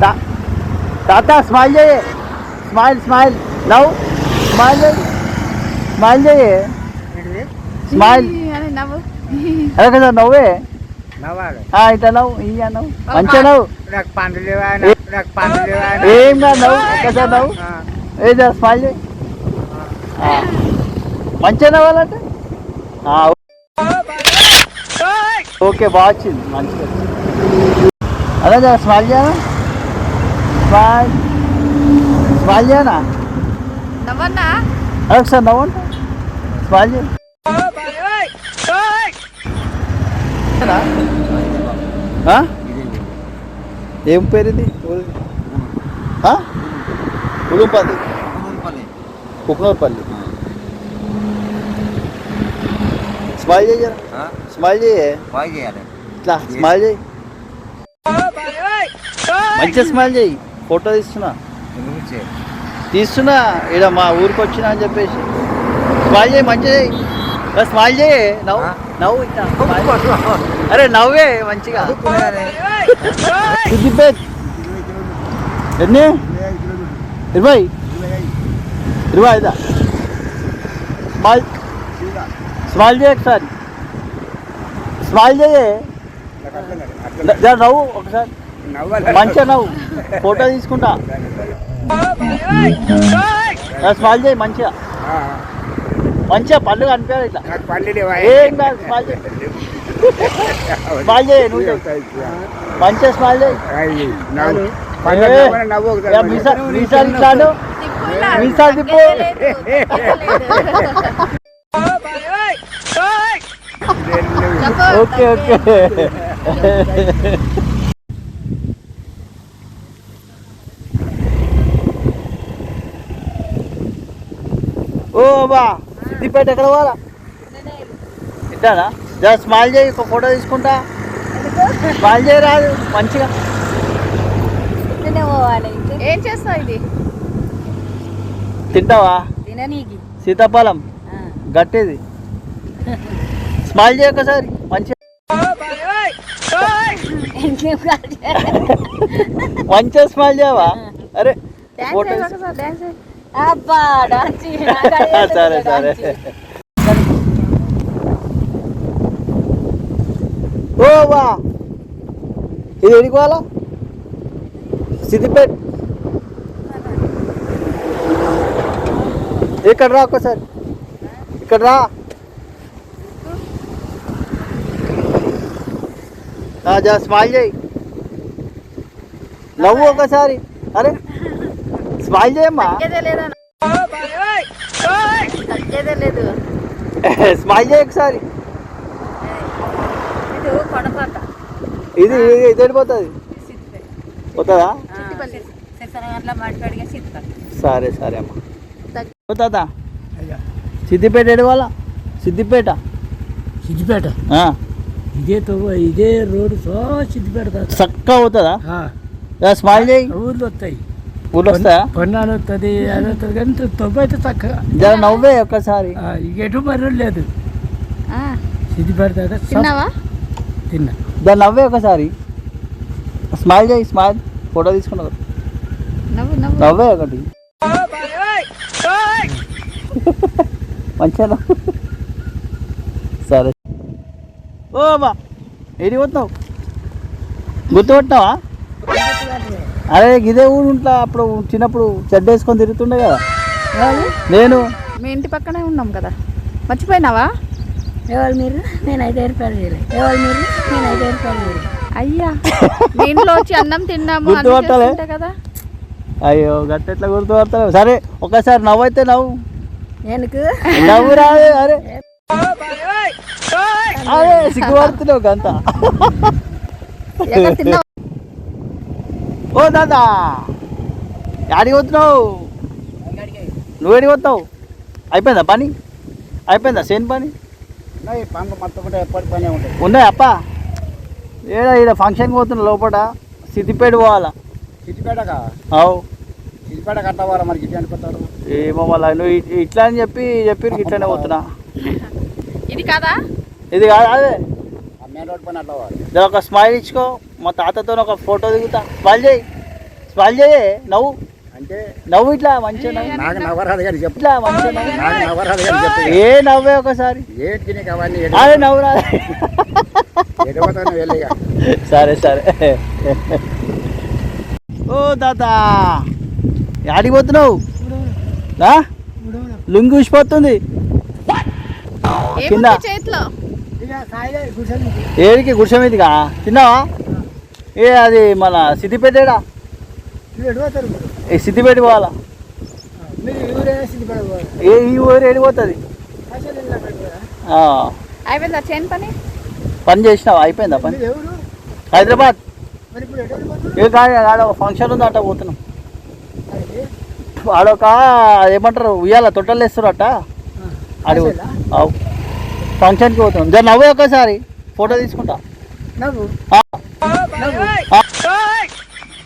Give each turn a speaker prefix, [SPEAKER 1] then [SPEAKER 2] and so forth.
[SPEAKER 1] తా- తాత స్మైల్ చేయి స్మైల్ స్మైల్ నవ్వు స్మైల్ చేయి స్మైల్ చేయి స్మైల్
[SPEAKER 2] అని నవ్వు
[SPEAKER 1] అదే కదా నవ్వే
[SPEAKER 3] నవ్వాలి
[SPEAKER 1] ఆ, ఇట్లా నవ్వు ఇయ్య నవ్వు మంచిగా నవ్వు
[SPEAKER 3] నాకు పండ్లు లేవా నాకు పండ్లు లేవా
[SPEAKER 1] ఏం కాదు నవ్వు ఒక్కసారి నవ్వు ఏదో స్మైల్ చేయి ఆ. మంచిగా నవ్వాలంటే ఆ, ఓకే బాగా వచ్చింది మంచిగా అదే జర స్మైల్ చేయనా అదే ఒకసారి నవ్వంట స్మైల్ చేయి ఆ? ఏం పేరు ఇది? ఉలుంపల్లి కుక్నూరుపల్లి స్మైల్ చేయ స్మైల్
[SPEAKER 3] చేయాలి
[SPEAKER 1] ఇట్లా స్మైల్ చేయి మంచిగా స్మైల్ చేయి ఫోటో తీస్తున్నా. తీస్తున్నా. ఇక్కడ మా ఊరికి వచ్చినా అని చెప్పేసి. స్మైల్ చేయి ఇలా స్మైల్ చేయి. నవ్వు? నవ్వు. అరే నవ్వే మంచిగా. సిద్దిపేట్ ఎన్ని? ఇరవై. ఇరవై ఐదా? స్మైల్. స్మైల్ చేయి ఒకసారి. స్మైల్ చేయి. నవ్వు ఒకసారి. మంచిగా నవ్వు. ఫోటో తీసుకుంటా. స్మైల్ చేయి మంచిగా. మంచిగా పళ్ళు కనిపించాలి ఇట్లా. ఏం కాదు స్మైల్ చేయి. స్మైల్ చేయి నువ్వు. మంచిగా స్మైల్ చేయి. మీసాలు ఇట్లాను
[SPEAKER 2] తిప్పు.
[SPEAKER 1] మీసాలు ఓకే ఓకే. ఓ బా సిద్దిపేట ఎక్కడ పోవాలా? ఇట్టానా జర స్మైల్ చేయి ఒక ఫోటో తీసుకుంటా. స్మైల్ చేయి రాదు మంచిగా.
[SPEAKER 4] పోవాలి.
[SPEAKER 2] ఏం చేస్తావు ఇది?
[SPEAKER 1] తింటావా?
[SPEAKER 4] తిననీకి
[SPEAKER 1] సీతాఫలం. గట్టేది. స్మైల్ చేయి ఒకసారి మంచిగా. మంచిగా స్మైల్ చేయవా? అరే ఫోటో
[SPEAKER 2] చేయి ఒకసారి, డాన్స్ చేయి.
[SPEAKER 4] అబ్బా డాన్స్
[SPEAKER 1] సరే సరే ఓ వా ఇది ఎడుకోవాలా సిద్దిపేట్ ఇక్కడ రా ఒక్కసారి ఇక్కడ రా ఆ, జర స్మైల్ చేయి నవ్వు ఒకసారి అరే స్మైల్ చేయమ్మా స్మైల్ చేయి ఒకసారి
[SPEAKER 4] ఇది
[SPEAKER 1] ఇది వెళ్ళిపోతుంది? పోతుందా? సరే సరే అమ్మా. పోతుందా సిద్దిపేట ఎడవాలా సిద్దిపేట?
[SPEAKER 5] సిద్దిపేట?
[SPEAKER 1] ఆ,
[SPEAKER 5] ఇదే తవ్వ ఇదే రోడ్డు సో సిద్దిపేట
[SPEAKER 1] చక్కగా జర స్మైల్ చేయి.
[SPEAKER 5] ఊర్లు వస్తాయి.
[SPEAKER 1] ఊళ్ళో వస్తాయా
[SPEAKER 5] పొన్నాను వస్తుంది అది వస్తుంది కానీ అయితే చక్కగా
[SPEAKER 1] జర నవ్వే ఒక్కసారి.
[SPEAKER 5] ఆ, ఇక ఎటు మర్రం లేదు.
[SPEAKER 2] ఆ,
[SPEAKER 5] సప్
[SPEAKER 2] తిన్నావా?
[SPEAKER 5] తిన్నా.
[SPEAKER 1] జర నవ్వే ఒకసారి స్మైల్ చేయి స్మైల్. ఫోటో తీసుకున్నా
[SPEAKER 2] నవ్వు నవ్వు.
[SPEAKER 1] నవ్వే ఒకటి. మంచిగా నవ్వు. సరే. ఓ బా ఏడి పోతున్నావు? గుర్తుపట్టినావా? అరే ఇదే ఊరు ఉంటా అప్పుడు చిన్నప్పుడు చెడ్డ వేసుకొని తిరుగుతుండే కదా. నేను.
[SPEAKER 2] మీ ఇంటి పక్కనే ఉన్నాం కదా. మర్చిపోయినావా?
[SPEAKER 4] ఎవరు మీరు? నేను ఐదు రూపాయలు చేయలేదు ఎవరు మీరు? నేను ఐదు రూపాయలు చేయలేదు
[SPEAKER 2] అయ్యా మీ ఇంట్లో వచ్చి అన్నం తిన్నాము అన్ని
[SPEAKER 1] గుర్తుపట్టాలే?
[SPEAKER 2] చేస్తుంటే కదా.
[SPEAKER 1] అయ్యో గట్టెట్లా గుర్తుపడతావు సరే ఒకసారి నవ్వు అయితే నవ్వు.
[SPEAKER 4] ఎందుకు?
[SPEAKER 1] నవ్వు రాదు అరే. అరే సిగ్గుపడుతున్నావు
[SPEAKER 2] ఎక్కడ తిన్నావా?
[SPEAKER 1] ఓ దాదా యాడికి పోతున్నావు? నువ్వు ఎడికి పోతావు? అయిపోయిందా పని? అయిపోయిందా సేన్ పని?
[SPEAKER 3] పండ్లు మొత్తం కూడా ఎప్పటి పనే ఉంటాయి
[SPEAKER 1] ఉన్నాయి అప్ప? ఏడ ఈడ ఫంక్షన్కి పోతున్నా లోపల సిద్దిపేట పోవాలా?
[SPEAKER 3] సిద్దిపేటగా
[SPEAKER 1] అవు.
[SPEAKER 3] సిద్దిపేట కట్టవాలా మరి? గిట్టి అనుకుంటారు
[SPEAKER 1] ఏమో మళ్ళా నువ్వు ఇట్లా అని చెప్పి చెప్పి ఇట్లనే పోతున్నా.
[SPEAKER 2] ఇది కాదా?
[SPEAKER 1] ఇది కాదు అదే.
[SPEAKER 3] ఆ మెయిన్ రోడ్ పైన అట్లా
[SPEAKER 1] ఒక స్మైల్ ఇచ్చుకో. మా తాతతో ఒక ఫోటో దిగుతా. స్మైల్ చేయి. స్మైల్ చేయే. నవ్వు.
[SPEAKER 3] అంటే?
[SPEAKER 1] నవ్వు ఇట్లా మంచిగా
[SPEAKER 3] నాకు నవ్వరాదు కానీ చెప్పు.
[SPEAKER 1] ఇట్లా మంచిగా నవ్వు.
[SPEAKER 3] నాకు నవ్వరాదు కానీ చెప్పు.
[SPEAKER 1] ఏ నవ్వే ఒకసారి?
[SPEAKER 3] ఏంటి నీకు అవన్నీ
[SPEAKER 1] అదే నవ్వు రా
[SPEAKER 3] ఎటుపోతాను వెళ్ళిగా?
[SPEAKER 1] సరే సరే. ఓ తాత. యాడికి పోతున్నావు? లుంగి ఊసిపోతుంది. కింద. ఏడికి? గుడిసె మీదిగా తిన్నావా? ఏ అది మన సిద్దిపేటేడా ఏ సిద్దిపేట పోవాలా? ఏ ఈ ఊరు ఏడిపోతుంది
[SPEAKER 2] అయిపోయిందా చేను పని?
[SPEAKER 1] పని చేసినావా? అయిపోయిందా పని? హైదరాబాద్. ఏ కాదు ఆడ ఒక ఫంక్షన్ ఉంది అట్ట పోతున్నాం. ఆడొక ఏమంటారు ఉయ్యాల తొట్టలు వేస్తారట. ఆడి ఫంక్షన్కి పోతున్నాం. జర నవ్వే ఒకసారి ఫోటో తీసుకుంటా.